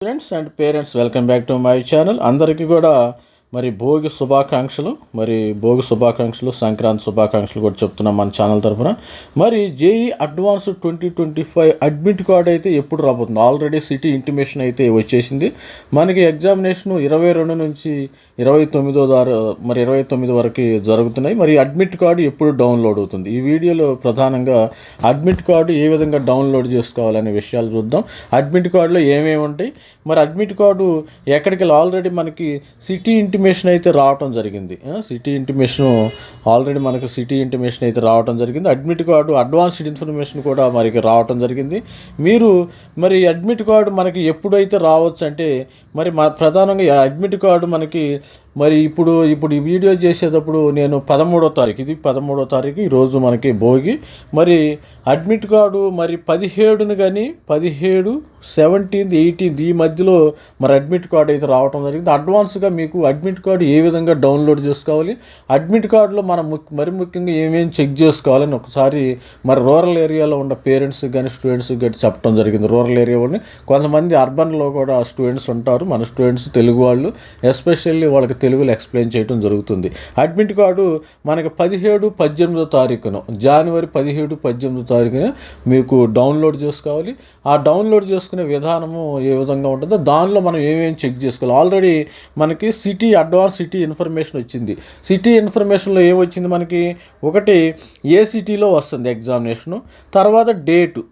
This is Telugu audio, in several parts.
Students and parents welcome back to my channel అందరికీ కూడా మరి భోగి శుభాకాంక్షలు మరి భోగి శుభాకాంక్షలు సంక్రాంతి శుభాకాంక్షలు కూడా చెప్తున్నాం మన ఛానల్ తరఫున మరి JEE advance twenty twenty five admit card అయితే ఎప్పుడు రాబోతుంది? ఆల్రెడీ సిటీ ఇంటిమేషన్ అయితే వచ్చేసింది. మనకి ఎగ్జామినేషన్ ఇరవై రెండు నుంచి ఇరవై తొమ్మిదో దారు మరి ఇరవై తొమ్మిది వరకు జరుగుతున్నాయి. మరి అడ్మిట్ కార్డు ఎప్పుడు డౌన్లోడ్ అవుతుంది? ఈ వీడియోలో ప్రధానంగా అడ్మిట్ కార్డు ఏ విధంగా డౌన్లోడ్ చేసుకోవాలనే విషయాలు చూద్దాం. అడ్మిట్ కార్డులో ఏమేమి ఉంటాయి? మరి అడ్మిట్ కార్డు ఎక్కడికి వెళ్ళి ఆల్రెడీ మనకి సిటీ ఇంటిమేషన్ అయితే రావటం జరిగింది. సిటీ ఇంటిమేషన్ ఆల్రెడీ మనకి సిటీ ఇంటిమేషన్ అయితే రావటం జరిగింది. అడ్మిట్ కార్డు అడ్వాన్స్డ్ ఇన్ఫర్మేషన్ కూడా మనకి రావటం జరిగింది. మీరు మరి అడ్మిట్ కార్డు మనకి ఎప్పుడైతే రావచ్చు అంటే మరి మా ప్రధానంగా అడ్మిట్ కార్డు మనకి మరి ఇప్పుడు ఇప్పుడు ఈ వీడియో చేసేటప్పుడు నేను పదమూడో తారీఖు ఇది పదమూడో తారీఖు ఈరోజు మనకి భోగి. మరి అడ్మిట్ కార్డు మరి పదిహేడుని కానీ పదిహేడు సెవెంటీన్త్ ఎయిటీన్త్ ఈ మధ్యలో మరి అడ్మిట్ కార్డు అయితే రావటం జరిగింది. అడ్వాన్స్గా మీకు అడ్మిట్ కార్డు ఏ విధంగా డౌన్లోడ్ చేసుకోవాలి అడ్మిట్ కార్డులో మనం మరి ముఖ్యంగా ఏమేమి చెక్ చేసుకోవాలని ఒకసారి మరి రూరల్ ఏరియాలో ఉన్న పేరెంట్స్ కానీ స్టూడెంట్స్ కానీ చెప్పడం జరిగింది. రూరల్ ఏరియా వాళ్ళని కొంతమంది అర్బన్లో కూడా స్టూడెంట్స్ ఉంటారు. మన స్టూడెంట్స్ తెలుగు వాళ్ళు ఎస్పెషల్లీ వాళ్ళకి తెలుగులో ఎక్స్ప్లెయిన్ చేయడం జరుగుతుంది. అడ్మిట్ కార్డు మనకి పదిహేడు పద్దెనిమిదో తారీఖున జనవరి పదిహేడు పద్దెనిమిదో తారీఖున మీకు డౌన్లోడ్ చేసుకోవాలి. ఆ డౌన్లోడ్ చేసుకునే విధానము ఏ విధంగా ఉంటుందో దానిలో మనం ఏమేమి చెక్ చేసుకోవాలి? ఆల్రెడీ మనకి సిటీ అడ్వాన్స్ సిటీ ఇన్ఫర్మేషన్ వచ్చింది. సిటీ ఇన్ఫర్మేషన్లో ఏమొచ్చింది మనకి? ఒకటి ఏ సిటీలో వస్తుంది ఎగ్జామినేషను తర్వాత డేటు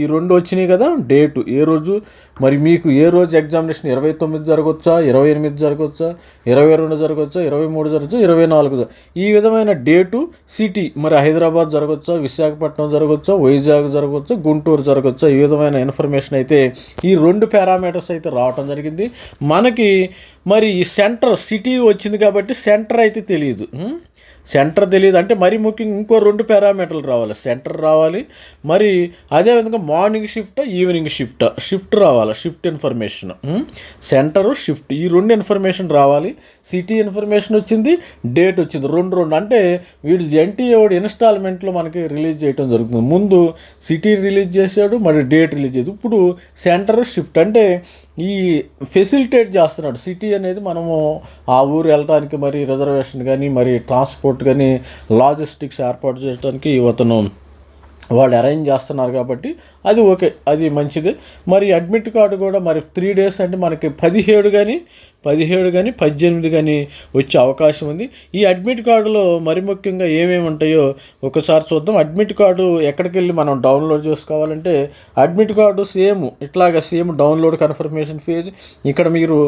ఈ రెండు వచ్చినాయి కదా డేటు ఏ రోజు? మరి మీకు ఏ రోజు ఎగ్జామినేషన్ ఇరవై తొమ్మిది జరగవచ్చా ఇరవై ఎనిమిది జరగవచ్చా ఇరవై రెండు జరగవచ్చా ఇరవై మూడు జరగచ్చు? ఇరవై నాలుగు ఈ విధమైన డేటు సిటీ మరి హైదరాబాద్ జరగవచ్చా విశాఖపట్నం జరగవచ్చా వైజాగ్ జరగవచ్చా గుంటూరు జరగవచ్చా ఈ విధమైన ఇన్ఫర్మేషన్ అయితే ఈ రెండు పారామీటర్స్ అయితే రావటం జరిగింది. మనకి మరి ఈ సెంటర్ సిటీ వచ్చింది కాబట్టి సెంటర్ అయితే తెలియదు. సెంటర్ తెలియదు అంటే మరి ముఖ్యంగా ఇంకో రెండు పారామీటర్లు రావాలి. సెంటర్ రావాలి. మరి అదేవిధంగా morning shift evening shift. Shift రావాలి. Shift information. Centre shift. ఈ రెండు ఇన్ఫర్మేషన్ రావాలి. సిటీ ఇన్ఫర్మేషన్ వచ్చింది డేట్ వచ్చింది. రెండు రెండు. అంటే వీడు ఎన్టీఏ ఇన్స్టాల్మెంట్లో మనకి రిలీజ్ చేయడం జరుగుతుంది. ముందు సిటీ రిలీజ్ చేశాడు మరి డేట్ రిలీజ్ చేయదు ఇప్పుడు సెంటర్ షిఫ్ట్. అంటే ఈ ఫెసిలిటేట్ చేస్తున్నాడు. సిటీ అనేది మనము ఆ ఊరు వెళ్ళడానికి మరి రిజర్వేషన్ కానీ మరి ట్రాన్స్పోర్ట్ కానీ లాజిస్టిక్స్ ఏర్పాటు చేయడానికి అతను వాళ్ళు అరేంజ్ చేస్తున్నారు కాబట్టి అది ఓకే అది మంచిది. మరి అడ్మిట్ కార్డు కూడా మరి త్రీ డేస్ అంటే మనకి పదిహేడు కానీ పదిహేడు కానీ పద్దెనిమిది కానీ వచ్చే అవకాశం ఉంది. ఈ అడ్మిట్ కార్డులో మరి ముఖ్యంగా ఏమేమి ఉంటాయో ఒకసారి చూద్దాం. అడ్మిట్ కార్డు ఎక్కడికి వెళ్ళి మనం డౌన్లోడ్ చేసుకోవాలంటే అడ్మిట్ కార్డు సేమ్ ఇట్లాగే సేమ్ డౌన్లోడ్ కన్ఫర్మేషన్ ఫీజ్ ఇక్కడ మీరు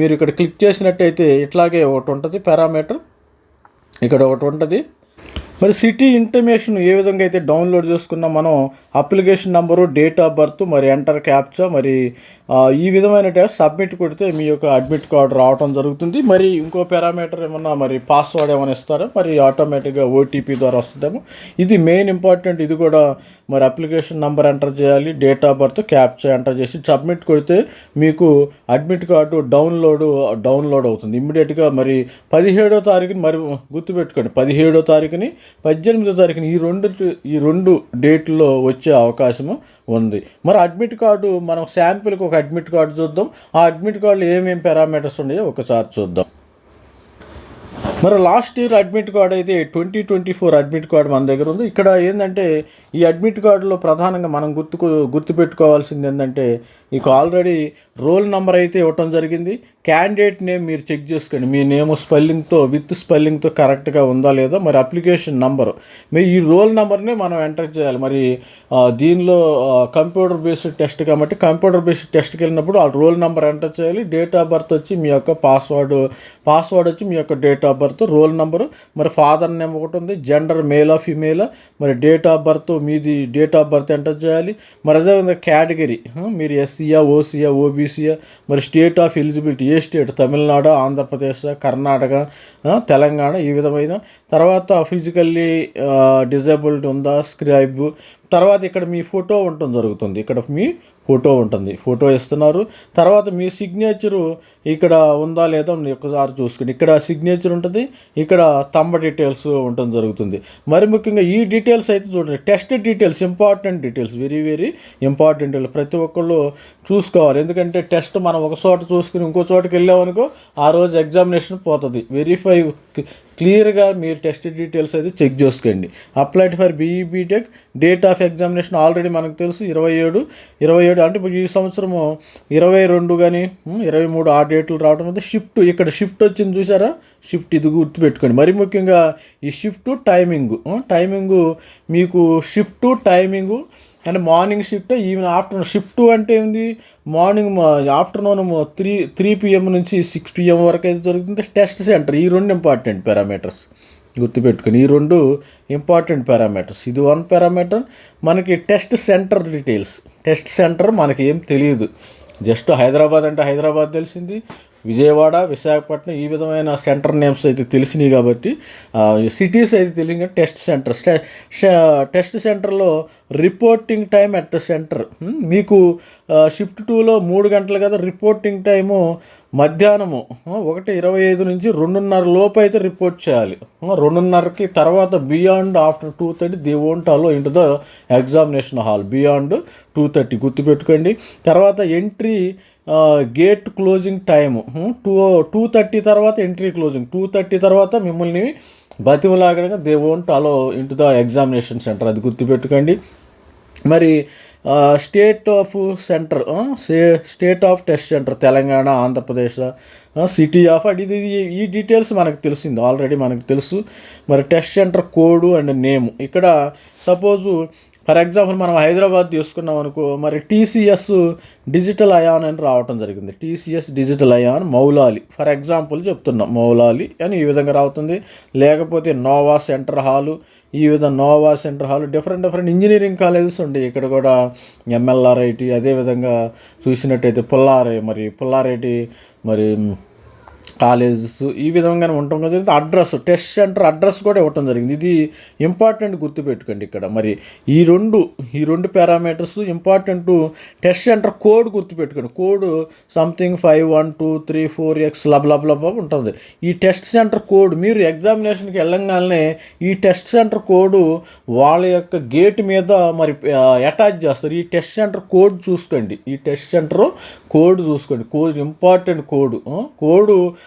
మీరు ఇక్కడ క్లిక్ చేసినట్టయితే ఇట్లాగే ఒకటి ఉంటుంది పారామీటర్. ఇక్కడ ఒకటి ఉంటుంది. మరి సిటీ ఇంటిమేషన్ ఏ విధంగా అయితే డౌన్లోడ్ చేసుకున్నా మనం application number date of birth మరి ఎంటర్ క్యాప్చా మరి ఈ విధమైన సబ్మిట్ కొడితే మీ యొక్క అడ్మిట్ కార్డు రావడం జరుగుతుంది. మరి ఇంకో పారామీటర్ ఏమన్నా మరి పాస్వర్డ్ ఏమైనా ఇస్తారా? మరి ఆటోమేటిక్గా ఓటీపీ ద్వారా వస్తుందేమో. ఇది మెయిన్ ఇంపార్టెంట్. ఇది కూడా మరి అప్లికేషన్ నెంబర్ ఎంటర్ చేయాలి date of birth captcha enter చేసి సబ్మిట్ కొడితే మీకు అడ్మిట్ కార్డు డౌన్లోడ్ డౌన్లోడ్ అవుతుంది. ఇమ్మీడియట్గా మరి పదిహేడో తారీఖుని మరి గుర్తుపెట్టుకోండి. పదిహేడో తారీఖుని పద్దెనిమిదో తారీఖున ఈ రెండు ఈ రెండు డేట్లో వచ్చే అవకాశము ఉంది. మరి అడ్మిట్ కార్డు మనం శాంపిల్కి ఒక అడ్మిట్ కార్డు చూద్దాం. ఆ అడ్మిట్ కార్డులో ఏమేమి పారామీటర్స్ ఉన్నాయో ఒకసారి చూద్దాం. మరి లాస్ట్ ఇయర్ అడ్మిట్ కార్డ్ అయితే twenty twenty four admit card మన దగ్గర ఉంది. ఇక్కడ ఏంటంటే ఈ అడ్మిట్ కార్డులో ప్రధానంగా మనం గుర్తుకు గుర్తుపెట్టుకోవాల్సింది ఏంటంటే మీకు ఆల్రెడీ రోల్ నెంబర్ అయితే ఇవ్వటం జరిగింది. క్యాండిడేట్ నేమ్ మీరు చెక్ చేసుకోండి. మీ నేమ్ స్పెల్లింగ్తో విత్ స్పెల్లింగ్తో కరెక్ట్గా ఉందా లేదా మరి అప్లికేషన్ నంబర్. మీ ఈ రోల్ నెంబర్ని మనం ఎంటర్ చేయాలి. మరి దీనిలో కంప్యూటర్ బేస్డ్ టెస్ట్ కాబట్టి కంప్యూటర్ బేస్డ్ టెస్ట్కి వెళ్ళినప్పుడు ఆ రోల్ నెంబర్ ఎంటర్ చేయాలి. డేట్ ఆఫ్ బర్త్ వచ్చి మీ యొక్క పాస్వర్డ్ పాస్వర్డ్ వచ్చి మీ యొక్క date of birth roll number. మరి ఫాదర్ నేమ్ ఒకటి ఉంది. జెండర్ మేలా ఫిమేల్. మరి డేట్ ఆఫ్ బర్త్ మీది డేట్ ఆఫ్ బర్త్ ఎంటర్ చేయాలి. మరి అదేవిధంగా కేటగిరీ మీరు ఎస్సీయా ఓసీయా ఓబీసీయా మరి స్టేట్ ఆఫ్ ఎలిజిబిలిటీ ఏ స్టేట్ తమిళనాడు ఆంధ్రప్రదేశ్ కర్ణాటక తెలంగాణ ఈ విధమైన. తర్వాత ఫిజికల్లీ డిజేబుల్డ్ ఉందా స్క్రైబ్ తర్వాత ఇక్కడ మీ ఫోటో ఉండటం జరుగుతుంది. ఇక్కడ మీ ఫోటో ఉంటుంది. ఫోటో ఇస్తున్నారు. తర్వాత మీ సిగ్నేచరు ఇక్కడ ఉందా లేదా ఒకసారి చూసుకుని ఇక్కడ సిగ్నేచర్ ఉంటుంది. ఇక్కడ తంబ డీటెయిల్స్ ఉండటం జరుగుతుంది. మరి ముఖ్యంగా ఈ డీటెయిల్స్ అయితే చూడండి. Test details important details very very important ప్రతి ఒక్కళ్ళు చూసుకోవాలి. ఎందుకంటే టెస్ట్ మనం ఒక చోట చూసుకుని ఇంకో చోటకి వెళ్ళామనుకో ఆ రోజు ఎగ్జామినేషన్ పోతుంది. వెరిఫై క్లియర్గా మీరు టెస్ట్ డీటెయిల్స్ అయితే చెక్ చేసుకోండి. Applied for BE BTech date of examination already మనకు తెలుసు ఇరవై ఏడు ఇరవై ఏడు అంటే ఇప్పుడు ఈ సంవత్సరము ఇరవై రెండు కానీ ఇరవై మూడు ఆ డేట్లు రావడం వల్ల షిఫ్ట్ ఇక్కడ షిఫ్ట్ వచ్చింది చూసారా? షిఫ్ట్ ఇది గుర్తుపెట్టుకోండి. మరి ముఖ్యంగా ఈ షిఫ్ట్ టైమింగ్ టైమింగు మీకు షిఫ్ట్ టైమింగు అంటే morning shift even afternoon shift అంటే ఏంది? Morning afternoon three three PM నుంచి సిక్స్ పిఎం వరకు అయితే జరుగుతుంది. టెస్ట్ సెంటర్ ఈ రెండు ఇంపార్టెంట్ పారామీటర్స్ గుర్తుపెట్టుకుని ఈ రెండు ఇంపార్టెంట్ పారామీటర్స్ ఇది వన్ పారామీటర్ మనకి test centre details test centre మనకి ఏం తెలియదు. జస్ట్ హైదరాబాద్ అంటే హైదరాబాద్ తెలిసింది. విజయవాడ విశాఖపట్నం ఈ విధమైన సెంటర్ నేమ్స్ అయితే తెలిసినాయి కాబట్టి సిటీస్ అయితే తెలియదు టెస్ట్ సెంటర్ టెస్ట్ సెంటర్లో రిపోర్టింగ్ టైం అట్ సెంటర్. మీకు షిఫ్ట్ టూలో మూడు గంటలు కదా రిపోర్టింగ్ టైము మధ్యాహ్నము. ఒకటి ఇరవై ఐదు నుంచి రెండున్నర లోపు అయితే రిపోర్ట్ చేయాలి. రెండున్నరకి తర్వాత beyond after two thirty they won't allow into the examination hall. Beyond two thirty గుర్తుపెట్టుకోండి. తర్వాత entry gate closing time two two thirty తర్వాత ఎంట్రీ క్లోజింగ్ టూ థర్టీ తర్వాత మిమ్మల్ని బతిమలాగడంగా they won't allow into the examination centre అది గుర్తుపెట్టుకోండి. మరి state of centre state of test centre Telangana Andhra Pradesh city of అది ఇది ఈ డీటెయిల్స్ మనకు తెలిసింది. ఆల్రెడీ మనకు తెలుసు. మరి test centre code and name ఇక్కడ సపోజు ఫర్ ఎగ్జాంపుల్ మనం హైదరాబాద్ తీసుకున్నాం అనుకో మరి టీసీఎస్ డిజిటల్ అయాన్ అని రావటం జరిగింది. TCS digital iON Moulali. For example చెప్తున్నాం మౌలాలి అని ఈ విధంగా రావుతుంది. లేకపోతే నోవా సెంటర్ హాలు ఈ విధంగా Nova centre hall different different engineering colleges ఉండే. ఇక్కడ కూడా ఎంఎల్ఆర్ఐటి అదేవిధంగా చూసినట్టయితే పుల్లారే మరి పుల్లారెడ్డి మరి కాలేజెస్ ఈ విధంగానే ఉండటం జరిగింది. అడ్రస్ టెస్ట్ సెంటర్ అడ్రస్ కూడా ఇవ్వటం జరిగింది. ఇది ఇంపార్టెంట్ గుర్తుపెట్టుకోండి ఇక్కడ. మరి ఈ రెండు ఈ రెండు parameters important test centre code గుర్తుపెట్టుకోండి. Code something five one two three four X లబ్ లబ్ లబ్ ఉంటుంది. ఈ టెస్ట్ సెంటర్ కోడ్ మీరు ఎగ్జామినేషన్కి వెళ్ళంగానే ఈ టెస్ట్ సెంటర్ కోడ్ వాళ్ళ యొక్క గేట్ మీద మరి అటాచ్ చేస్తారు. ఈ టెస్ట్ సెంటర్ కోడ్ చూసుకోండి. ఈ టెస్ట్ సెంటర్ కోడ్ చూసుకోండి. కోడ్ ఇంపార్టెంట్ కోడ్ కోడ్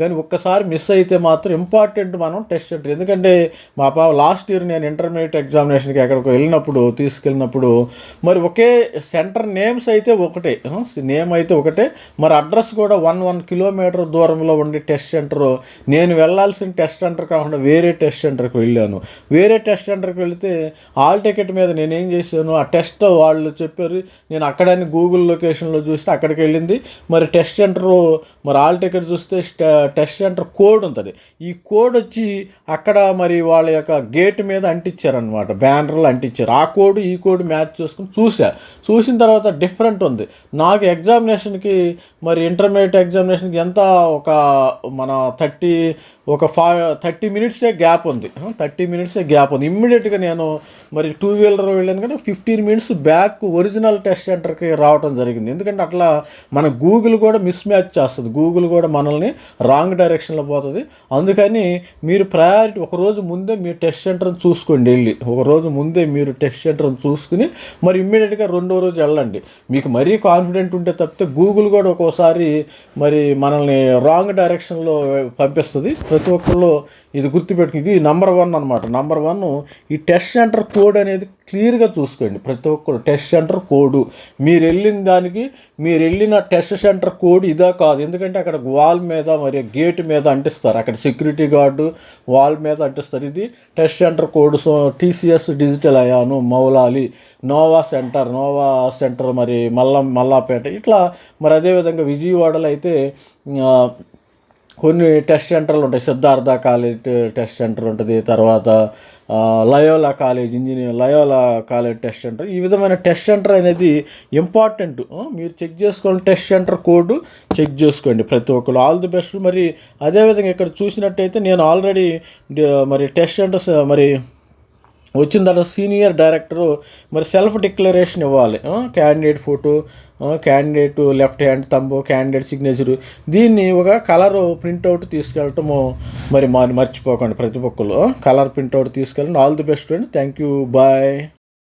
కానీ ఒక్కసారి మిస్ అయితే మాత్రం ఇంపార్టెంట్ మనం టెస్ట్ సెంటర్. ఎందుకంటే మా పాప లాస్ట్ ఇయర్ నేను ఇంటర్మీడియట్ ఎగ్జామినేషన్కి ఎక్కడికి వెళ్ళినప్పుడు తీసుకెళ్ళినప్పుడు మరి ఒకే సెంటర్ నేమ్స్ అయితే ఒకటే. నేమ్ అయితే ఒకటే. మరి అడ్రస్ కూడా వన్ వన్ కిలోమీటర్ దూరంలో ఉండే టెస్ట్ సెంటర్. నేను వెళ్ళాల్సిన టెస్ట్ సెంటర్ కాకుండా వేరే టెస్ట్ సెంటర్కి వెళ్ళాను. వేరే టెస్ట్ సెంటర్కి వెళితే ఆల్ టికెట్ మీద నేనేం చేశాను? ఆ టెస్ట్ వాళ్ళు చెప్పారు నేను అక్కడని గూగుల్ లొకేషన్లో చూస్తే అక్కడికి వెళ్ళింది. మరి టెస్ట్ సెంటర్ మరి ఆల్ టికెట్ చూస్తే టెస్ట్ సెంటర్ కోడ్ ఉంటుంది. ఈ కోడ్ వచ్చి అక్కడ మరి వాళ్ళ యొక్క గేట్ మీద అంటించారనమాట బ్యానర్లు అంటించారు. ఆ కోడ్ ఈ కోడ్ మ్యాచ్ చూసుకుని చూసా. చూసిన తర్వాత డిఫరెంట్ ఉంది. నాకు ఎగ్జామినేషన్కి మరి ఇంటర్మీడియట్ ఎగ్జామినేషన్కి ఎంత ఒక మన థర్టీ ఒక ఫా థర్టీ మినిట్సే గ్యాప్ ఉంది. థర్టీ మినిట్సే గ్యాప్ ఉంది. ఇమ్మీడియట్గా నేను మరి టూ వీలర్ వెళ్ళాను కానీ fifteen minutes back original test సెంటర్కి రావడం జరిగింది. ఎందుకంటే అట్లా మన గూగుల్ కూడా మిస్ మ్యాచ్ చేస్తుంది. గూగుల్ కూడా మనల్ని రాంగ్ డైరెక్షన్లో పోతుంది. అందుకని మీరు ప్రయారిటీ ఒక రోజు ముందే మీరు టెస్ట్ సెంటర్ని చూసుకోండి వెళ్ళి. ఒక రోజు ముందే మీరు టెస్ట్ సెంటర్ని చూసుకుని మరి ఇమ్మీడియట్గా రెండో రోజు వెళ్ళండి. మీకు మరీ కాన్ఫిడెంట్ ఉంటే తప్పితే గూగుల్ కూడా ఒక్కోసారి మరి మనల్ని రాంగ్ డైరెక్షన్లో పంపిస్తుంది. ప్రతి ఒక్కళ్ళు ఇది గుర్తుపెట్టుకుని ఇది నంబర్ వన్ అనమాట నంబర్ వన్ ఈ టెస్ట్ సెంటర్ కోడ్ అనేది క్లియర్గా చూసుకోండి ప్రతి ఒక్కరు. టెస్ట్ సెంటర్ కోడ్ మీరు వెళ్ళిన దానికి మీరు వెళ్ళిన టెస్ట్ సెంటర్ కోడ్ ఇదా కాదు. ఎందుకంటే అక్కడ వాల్ మీద మరి గేట్ మీద అంటిస్తారు. అక్కడ సెక్యూరిటీ గార్డు వాల్ మీద అంటిస్తారు. ఇది test centre code so TCS digital iON Moulali Nova centre Nova centre మరి మల్ల మల్లాపేట. ఇట్లా మరి అదేవిధంగా విజయవాడలో అయితే కొన్ని టెస్ట్ సెంటర్లు ఉంటాయి. సిద్ధార్థ కాలేజ్ టెస్ట్ సెంటర్ ఉంటుంది. తర్వాత Loyola college engineer Loyola college test centre. ఈ విధమైన టెస్ట్ సెంటర్ అనేది ఇంపార్టెంట్. మీరు చెక్ చేసుకోండి టెస్ట్ సెంటర్ కోడ్ చెక్ చేసుకోండి ప్రతి ఒక్కరు. All the best. మరి అదేవిధంగా ఇక్కడ చూసినట్టయితే నేను ఆల్రెడీ మరి టెస్ట్ సెంటర్స్ మరి వచ్చిన తర్వాత సీనియర్ డైరెక్టరు మరి సెల్ఫ్ డిక్లరేషన్ ఇవ్వాలి. Candidate photo candidate left hand thumb candidate signature దీన్ని ఒక కలర్ ప్రింట్అవుట్ తీసుకెళ్ళటము మరి మరి మర్చిపోకండి ప్రతి ఒక్కరు కలర్ ప్రింట్అవుట్ తీసుకెళ్ళండి. ఆల్ ది బెస్ట్ అండి. Thank you. బాయ్.